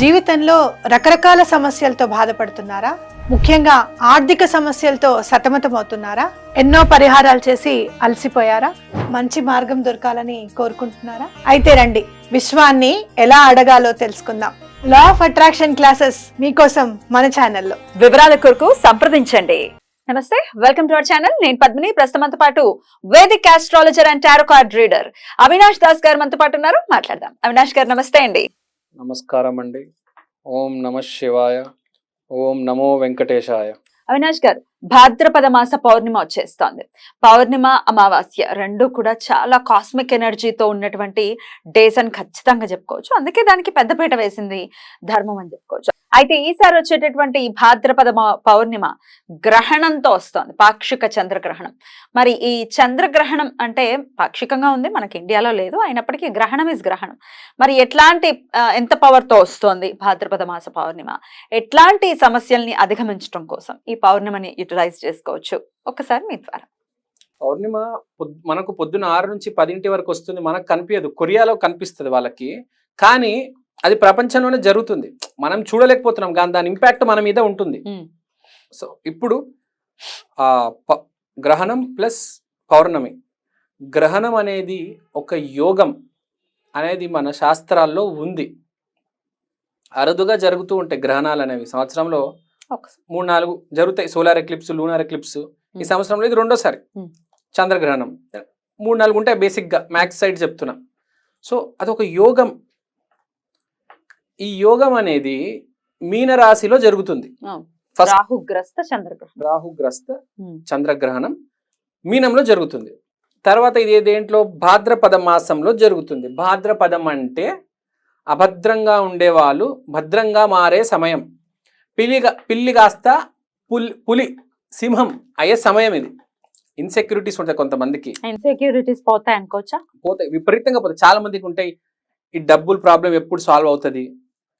జీవితంలో రకరకాల సమస్యలతో బాధపడుతున్నారా? ముఖ్యంగా ఆర్థిక సమస్యలతో సతమతమవుతున్నారా? ఎన్నో పరిహారాలు చేసి అలసిపోయారా? మంచి మార్గం దొరకాలని కోరుకుంటున్నారా? అయితే రండి విశ్వాన్ని ఎలా అడగాలో తెలుసుకుందాం. లా ఆఫ్ అట్రాక్షన్ క్లాసెస్ మీకోసం మన ఛానల్లో. వివరాల కొరకు సంప్రదించండి. నమస్తే వెల్కమ్ టు అవర్ ఛానల్. నేను పద్మిని. ప్రస్తుతం పాటు Vedic astrologer and tarot card reader Avinash Das garu మనతో పాటు ఉన్నారు. మాట్లాడదాం. అవినాష్ గారు నమస్తే అండి. నమస్కారం అండి ఓం నమ శివాయ. ఓం నమో వెంకటేశాయ. అవినాష్ గారు భాద్రపద మాస పౌర్ణిమ వచ్చేస్తోంది. పౌర్ణిమ అమావాస్య రెండు కూడా చాలా కాస్మిక్ ఎనర్జీతో ఉన్నటువంటి డేస్ అని ఖచ్చితంగా చెప్పుకోవచ్చు. అందుకే దానికి పెద్దపీట వేసింది ధర్మం అని చెప్పుకోవచ్చు. అయితే ఈసారి వచ్చేటటువంటి భాద్రపద మా- పౌర్ణిమ గ్రహణంతో వస్తోంది. పాక్షిక చంద్రగ్రహణం. మరి ఈ చంద్రగ్రహణం అంటే పాక్షికంగా ఉంది మనకి ఇండియాలో లేదు అయినప్పటికీ గ్రహణం ఇస్ గ్రహణం. మరి ఎట్లాంటి ఎంత పవర్తో వస్తోంది భాద్రపద మాస పౌర్ణిమ? ఎట్లాంటి సమస్యల్ని అధిగమించడం కోసం ఈ పౌర్ణిమని యూటిలైజ్ చేసుకోవచ్చు. ఒక్కసారి మీ ద్వారా. పౌర్ణిమ మనకు పొద్దున ఆరు నుంచి పదింటి వరకు వస్తుంది. మనకు కనిపించదు కొరియాలో కనిపిస్తుంది వాళ్ళకి. కానీ అది ప్రపంచంలోనే జరుగుతుంది. మనం చూడలేకపోతున్నాం. కానీ దాని ఇంపాక్ట్ మన మీద ఉంటుంది. సో ఇప్పుడు గ్రహణం ప్లస్ పౌర్ణమి. గ్రహణం అనేది ఒక యోగం అనేది మన శాస్త్రాల్లో ఉంది. అరుదుగా జరుగుతూ ఉంటాయి గ్రహణాలు అనేవి. సంవత్సరంలో ఒకసారి మూడు నాలుగు జరుగుతాయి సోలార్ ఎక్లిప్స్ లూనార్ ఎక్లిప్స్. ఈ. సంవత్సరంలో ఇది రెండోసారి. చంద్రగ్రహణం. మూడు నాలుగు ఉంటాయి బేసిక్గా. మ్యాథ్స్ సైడ్ చెప్తున్నా. సో అదొక యోగం. ఈ యోగం అనేది మీన రాశిలో జరుగుతుంది రాహుగ్రస్త చంద్రగ్రహణం. రాహుగ్రస్త. చంద్రగ్రహణం మీనంలో జరుగుతుంది. తర్వాత ఇది దేంట్లో? భాద్రపద మాసంలో జరుగుతుంది. భాద్రపదం అంటే అభద్రంగా ఉండేవాళ్ళు భద్రంగా మారే సమయం. పిల్లిగా పిల్లి కాస్త పులి పులి సింహం అయ్యే సమయం ఇది. ఇన్సెక్యూరిటీస్ ఉంటాయి కొంతమందికి. ఇన్సెక్యూరిటీస్ పోతాయి అనుకోవచ్చా? పోతాయి విపరీతంగా పోతాయి. చాలా మందికి ఉంటాయి ఈ డబ్బుల ప్రాబ్లం ఎప్పుడు సాల్వ్ అవుతుంది.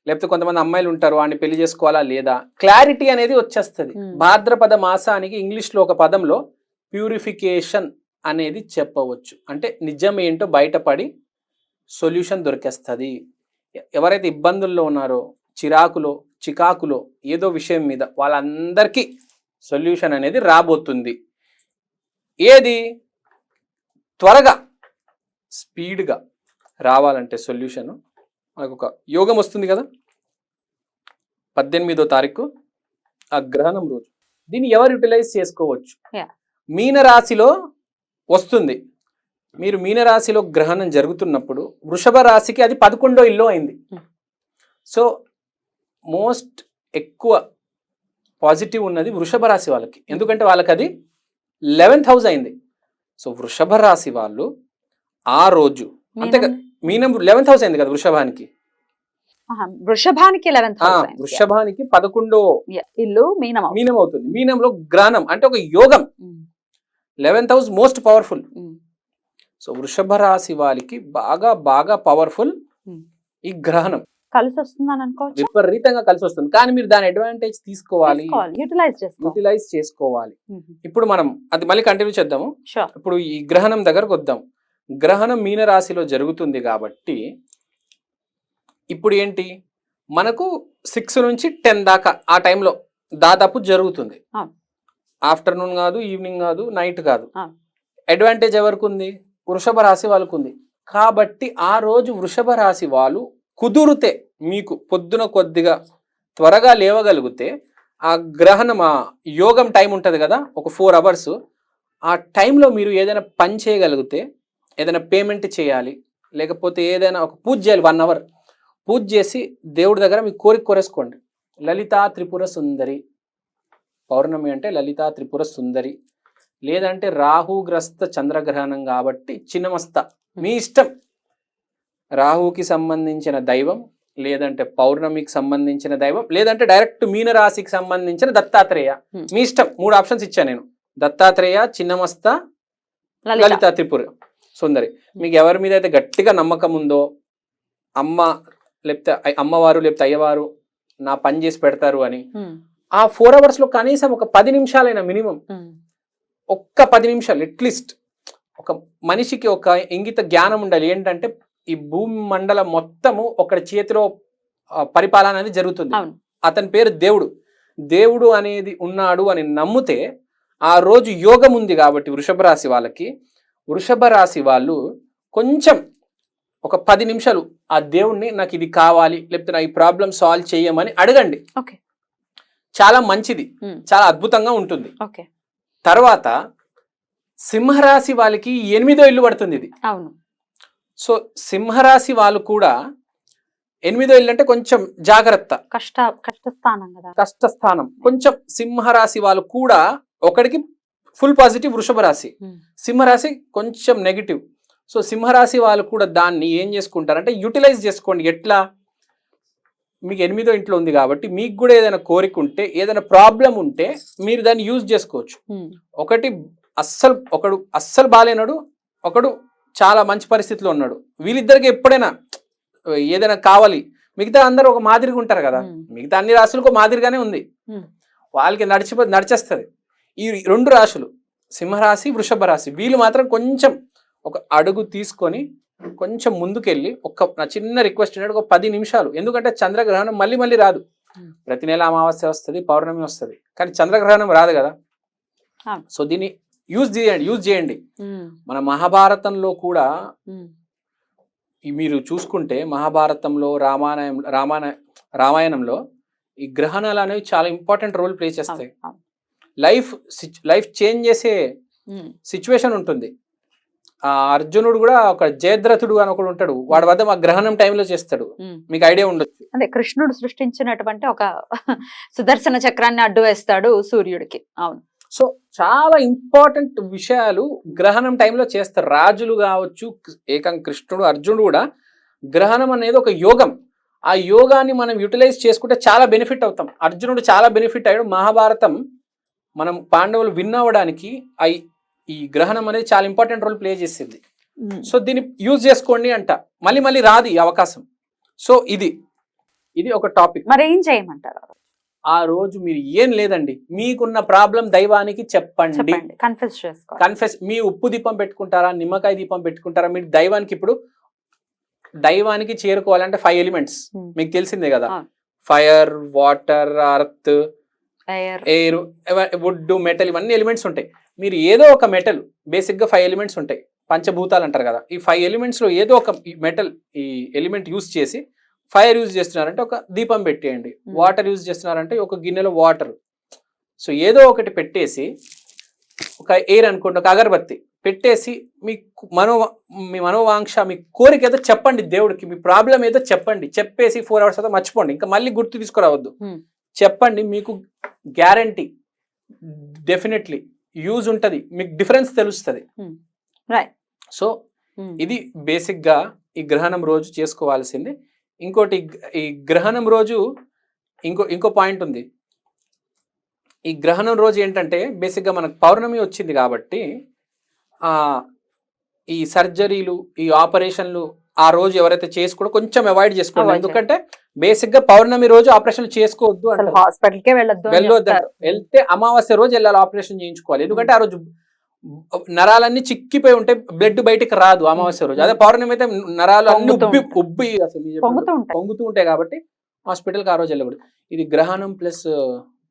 లేకపోతే కొంతమంది అమ్మాయిలు ఉంటారు వాడిని పెళ్ళి చేసుకోవాలా లేదా? క్లారిటీ అనేది వచ్చేస్తుంది. Hmm. భాద్రపద మాసానికి ఇంగ్లీష్లో ఒక పదంలో ప్యూరిఫికేషన్ అనేది చెప్పవచ్చు. అంటే నిజం ఏంటో బయటపడి సొల్యూషన్ దొరికేస్తుంది. ఎవరైతే ఇబ్బందుల్లో ఉన్నారో చిరాకులో చికాకులో ఏదో విషయం మీద వాళ్ళందరికీ సొల్యూషన్ అనేది రాబోతుంది. ఏది? త్వరగా స్పీడ్గా రావాలంటే సొల్యూషన్. మనకు ఒక యోగం వస్తుంది కదా? పద్దెనిమిదో తారీఖు ఆ గ్రహణం రోజు. దీన్ని ఎవరు యూటిలైజ్ చేసుకోవచ్చు? Yeah. మీన రాశిలో వస్తుంది. మీరు మీన రాశిలో గ్రహణం జరుగుతున్నప్పుడు వృషభ రాశికి అది పదకొండో ఇల్లు అయింది. సో మోస్ట్ ఎక్కువ పాజిటివ్ ఉన్నది వృషభ రాశి వాళ్ళకి. ఎందుకంటే వాళ్ళకి అది లెవెన్త్ హౌస్ అయింది. సో వృషభ రాశి వాళ్ళు ఆ రోజు అంతే కదా మీనం లెవెన్త్ హౌస్ అయింది కదా వృషభానికి? వృషభానికి లెవెన్త్ వృషభానికి పదకొండో ఇల్లు మీనం అవుతుంది. మీనం అవుతుంది. మీనంలో గ్రహణం అంటే ఒక యోగం. Eleventh house most powerful. So వృషభ రాశి వాళ్ళకి బాగా బాగా పవర్ఫుల్. ఈ గ్రహణం కలిసి వస్తుందని అనుకోవచ్చు? విపరీతంగా కలిసి వస్తుంది కానీ మీరు దాని అడ్వాంటేజ్ తీసుకోవాలి. యూటిలైజ్ చేసుకోవాలి. యూటిలైజ్ చేసుకోవాలి. ఇప్పుడు మనం అది మళ్ళీ కంటిన్యూ చేద్దాము. ఇప్పుడు ఈ గ్రహణం దగ్గరకు వద్దాం. గ్రహణం మీన రాశిలో జరుగుతుంది కాబట్టి ఇప్పుడు ఏంటి? మనకు సిక్స్ నుంచి టెన్ దాకా ఆ టైంలో దాదాపు జరుగుతుంది. ఆఫ్టర్నూన్ కాదు ఈవినింగ్ కాదు నైట్ కాదు. అడ్వాంటేజ్ ఎవరికి ఉంది? వృషభ రాశి వాళ్ళకు ఉంది. కాబట్టి ఆ రోజు వృషభ రాశి వాళ్ళు కుదురుతే మీకు పొద్దున కొద్దిగా త్వరగా లేవగలిగితే ఆ గ్రహణం ఆ యోగం టైం ఉంటుంది కదా ఒక ఫోర్ అవర్స్ ఆ టైంలో మీరు ఏదైనా పని చేయగలిగితే ఏదైనా పేమెంట్ చేయాలి లేకపోతే ఏదైనా ఒక పూజ చేయాలి వన్ అవర్ పూజ చేసి దేవుడి దగ్గర మీ కోరిక కోరేసుకోండి. లలితా త్రిపుర సుందరి. పౌర్ణమి అంటే లలితా త్రిపుర సుందరి. లేదంటే రాహుగ్రస్త చంద్రగ్రహణం కాబట్టి చిన్నమస్త. మీ ఇష్టం. రాహుకి సంబంధించిన దైవం లేదంటే పౌర్ణమికి సంబంధించిన దైవం లేదంటే డైరెక్ట్ మీనరాశికి సంబంధించిన దత్తాత్రేయ. మీ ఇష్టం. మూడు ఆప్షన్స్ ఇచ్చాను నేను. దత్తాత్రేయ చిన్నమస్త లలిత. త్రిపుర. సుందరి. మీకు ఎవరి మీద అయితే గట్టిగా నమ్మకం ఉందో అమ్మ లేకపోతే అమ్మవారు లేకపోతే అయ్యవారు నా పని చేసి పెడతారు అని ఆ ఫోర్ అవర్స్లో కనీసం ఒక పది నిమిషాలైనా మినిమం ఒక్క పది నిమిషాలు అట్లీస్ట్ ఒక మనిషికి ఒక ఇంగిత జ్ఞానం ఉండాలి. ఏంటంటే ఈ భూమి మండలం మొత్తము ఒకడి చేతిలో పరిపాలన అనేది జరుగుతుంది. అతని పేరు దేవుడు. దేవుడు అనేది ఉన్నాడు అని నమ్మితే ఆ రోజు యోగం ఉంది కాబట్టి వృషభ రాశి వాళ్ళకి. వృషభ రాశి వాళ్ళు కొంచెం ఒక పది నిమిషాలు ఆ దేవుణ్ణి నాకు ఇది కావాలి లేకపోతే నా ఈ ప్రాబ్లం సాల్వ్ చేయమని అడగండి. ఓకే. చాలా మంచిది. చాలా అద్భుతంగా ఉంటుంది. ఓకే. తర్వాత సింహరాశి వాళ్ళకి ఎనిమిదో ఇల్లు పడుతుంది ఇది. అవును. సో సింహరాశి వాళ్ళు కూడా ఎనిమిదో ఇల్లు అంటే కొంచెం జాగ్రత్త. కష్ట కష్టస్థానం కదా. కష్టస్థానం. కొంచెం సింహరాశి వాళ్ళు కూడా ఒకడికి ఫుల్ పాజిటివ్ వృషభ రాశి. సింహరాశి కొంచెం నెగిటివ్. సో సింహరాశి వాళ్ళు కూడా దాన్ని ఏం చేసుకుంటారంటే యూటిలైజ్ చేసుకోండి. ఎట్లా? మీకు ఎనిమిదో ఇంట్లో ఉంది కాబట్టి మీకు కూడా ఏదైనా కోరిక ఉంటే ఏదైనా ప్రాబ్లం ఉంటే మీరు దాన్ని యూజ్ చేసుకోవచ్చు. ఒకటి అస్సలు ఒకడు అస్సలు బాలేనాడు ఒకడు చాలా మంచి పరిస్థితిలో ఉన్నాడు. వీళ్ళిద్దరికి ఎప్పుడైనా ఏదైనా కావాలి మిగతా అందరూ ఒక మాదిరిగా ఉంటారు కదా. మిగతా అన్ని రాశులకు ఒక మాదిరిగానే ఉంది. వాళ్ళకి నడిచిపో నడిచేస్తుంది. ఈ రెండు రాశులు సింహరాశి వృషభ రాశి వీళ్ళు మాత్రం కొంచెం ఒక అడుగు తీసుకొని కొంచెం ముందుకెళ్ళి ఒక నా చిన్న రిక్వెస్ట్ ఏంటంటే ఒక పది నిమిషాలు. ఎందుకంటే చంద్రగ్రహణం మళ్ళీ మళ్ళీ రాదు. ప్రతి నెల అమావాస్య వస్తుంది పౌర్ణమి వస్తుంది. కానీ చంద్రగ్రహణం రాదు కదా. సో దీన్ని యూజ్ చేయండి యూజ్ చేయండి. మన మహాభారతంలో కూడా మీరు చూసుకుంటే మహాభారతంలో రామాయణం రామాయణ రామాయణంలో ఈ గ్రహణాలు అనేవి చాలా ఇంపార్టెంట్ రోల్ ప్లే చేస్తాయి. లైఫ్ లైఫ్ చేంజ్ చేసే సిచ్యువేషన్ ఉంటుంది. ఆ అర్జునుడు కూడా ఒక జయద్రథుడు అని ఒకడు ఉంటాడు. వాడి వద్ద మా గ్రహణం టైంలో చేస్తాడు. మీకు ఐడియా ఉండొచ్చు. అదే కృష్ణుడు సృష్టించినటువంటి ఒక సుదర్శన చక్రాన్ని అడ్డు వేస్తాడు సూర్యుడికి. అవును. సో చాలా ఇంపార్టెంట్ విషయాలు గ్రహణం టైంలో చేస్తారు రాజులు కావచ్చు ఏకం కృష్ణుడు అర్జునుడు కూడా గ్రహణం అనేది ఒక యోగం. ఆ యోగాన్ని మనం యూటిలైజ్ చేసుకుంటే చాలా బెనిఫిట్ అవుతాం. అర్జునుడు చాలా బెనిఫిట్ అయ్యాడు. మహాభారతం మనం పాండవులు విన్ అవ్వడానికి ఈ- గ్రహణం అనేది చాలా ఇంపార్టెంట్ రోల్ ప్లే చేసింది. సో దీన్ని యూజ్ చేసుకోండి అంట. మళ్ళీ మళ్ళీ రాదు ఈ అవకాశం. సో ఇది ఇది ఒక టాపిక్. మరి ఏం చేయమంటారు? ఆ రోజు మీరు ఏం లేదండి. మీకున్న ప్రాబ్లం దైవానికి చెప్పండి. చేసుకోవాలి. కన్ఫెస్ మీ ఉప్పు దీపం పెట్టుకుంటారా? నిమ్మకాయ దీపం పెట్టుకుంటారా? మీరు దైవానికి ఇప్పుడు దైవానికి చేరుకోవాలంటే ఫైవ్ ఎలిమెంట్స్ Hmm. మీకు తెలిసిందే కదా. Fire water earth air wood metal ఇవన్నీ ఎలిమెంట్స్ ఉంటాయి. మీరు ఏదో ఒక మెటల్ బేసిక్గా ఫైవ్ ఎలిమెంట్స్ ఉంటాయి. పంచభూతాలు అంటారు కదా. ఈ ఫైవ్ ఎలిమెంట్స్లో ఏదో ఒక మెటల్ ఈ ఎలిమెంట్ యూజ్ చేసి ఫైర్ యూజ్ చేస్తున్నారంటే ఒక దీపం పెట్టేయండి. వాటర్ యూజ్ చేస్తున్నారంటే ఒక గిన్నెలో వాటర్. సో ఏదో ఒకటి పెట్టేసి ఒక ఎయిర్ అనుకోండి ఒక అగరబత్తి పెట్టేసి మీ మనో మీ మనోవాంక్ష మీ కోరిక ఏదో చెప్పండి దేవుడికి మీ ప్రాబ్లం ఏదో చెప్పండి. చెప్పేసి ఫోర్ అవర్స్ అయితే మర్చిపోండి. ఇంకా మళ్ళీ గుర్తు తీసుకురావద్దు. చెప్పండి చెప్పండి మీకు గ్యారంటీ డెఫినెట్లీ యూజ్ ఉంటుంది. మీకు డిఫరెన్స్ తెలుస్తుంది. రైట్ సో ఇది బేసిక్గా ఈ గ్రహణం రోజు చేసుకోవాల్సింది. ఇంకోటి ఈ గ్రహణం రోజు ఇంకో ఇంకో పాయింట్ ఉంది. ఈ గ్రహణం రోజు ఏంటంటే బేసిక్గా మనకు పౌర్ణమి వచ్చింది కాబట్టి ఆ ఈ సర్జరీలు ఈ ఆపరేషన్లు ఆ రోజు ఎవరైతే చేసుకోవడం కొంచెం అవాయిడ్ చేసుకోండి. Avoid ఎందుకంటే బేసిక్గా పౌర్ణమి రోజు ఆపరేషన్ చేసుకోవద్దు వెళ్ళొద్దు. వెళ్తే అమావాస్య రోజు వెళ్ళాలి ఆపరేషన్ చేయించుకోవాలి? ఎందుకంటే ఆ రోజు నరాలన్నీ చిక్కిపోయి ఉంటే బ్లడ్ బయటికి రాదు అమావాస్య రోజు. అదే పౌర్ణమి అయితే నరాలు అన్ని ఉబ్బి. ఉబ్బి పొంగుతూ ఉంటాయి. కాబట్టి హాస్పిటల్కి ఆ రోజు వెళ్ళకూడదు. ఇది గ్రహణం ప్లస్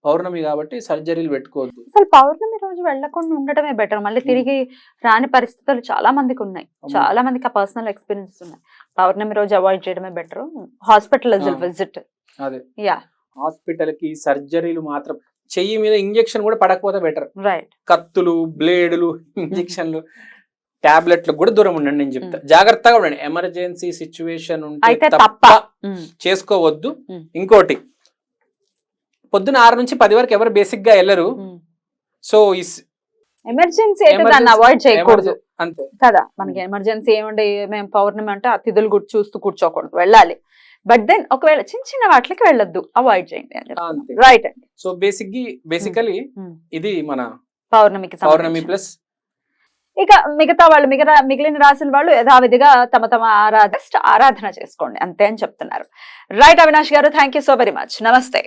పౌర్ణమి కాబట్టి సర్జరీలు పెట్టుకోవద్దు. అసలు పౌర్ణమి రోజు వెళ్ళకుండా ఉండటమే బెటర్. మళ్ళీ తిరిగి రాని పరిస్థితులు చాలా మందికి ఉన్నాయి. చాలా మందికి ఆ పర్సనల్ ఎక్స్పీరియన్స్ ఉన్నాయి. పౌర్ణమి రోజు అవాయిడ్ చేయడమే బెటర్. హాస్పిటల్. విజిట్ అదే. యా హాస్పిటల్కి సర్జరీలు మాత్రం చెయ్యి మీద ఇంజెక్షన్ కూడా పడకపోతే బెటర్. రైట్ కత్తులు బ్లేడులు ఇంజెక్షన్లు టాబ్లెట్లు కూడా దూరం ఉండండి నేను చెప్తా. జాగ్రత్తగా ఉండండి. ఎమర్జెన్సీ సిచ్యువేషన్ ఉంటే తప్ప. తప్ప చేసుకోవద్దు. ఉమ్. ఇంకోటి పొద్దున ఆరు నుంచి పది వరకు ఎవరు బేసిక్గా వెళ్ళరు సో ఎమర్జెన్సీ అయితే దాన్ని Emergency- అవాయిడ్ చేయకూడదు. అంతే. కదా మనకి ఎమర్జెన్సీ ఏమండి మేము పౌర్ణమి అంటే అతిథులు చూస్తూ కూర్చోకూడదు. వెళ్ళాలి. బట్ దెన్ ఒకవేళ చిన్న చిన్న వాటికి వెళ్ళొద్దు. అవాయిడ్ చేయండి అని రైట్ అండి. So basic basically. ఇది మన పౌర్ణమికి పౌర్ణమి. ప్లస్ ఇక మిగతా వాళ్ళు మిగతా మిగిలిన రాసిన వాళ్ళు యథావిధిగా తమ తమ ఆరాధ ఆరాధన చేసుకోండి. అంతే అని చెప్తున్నారు. Right Avinash garu thank you so very much namaste.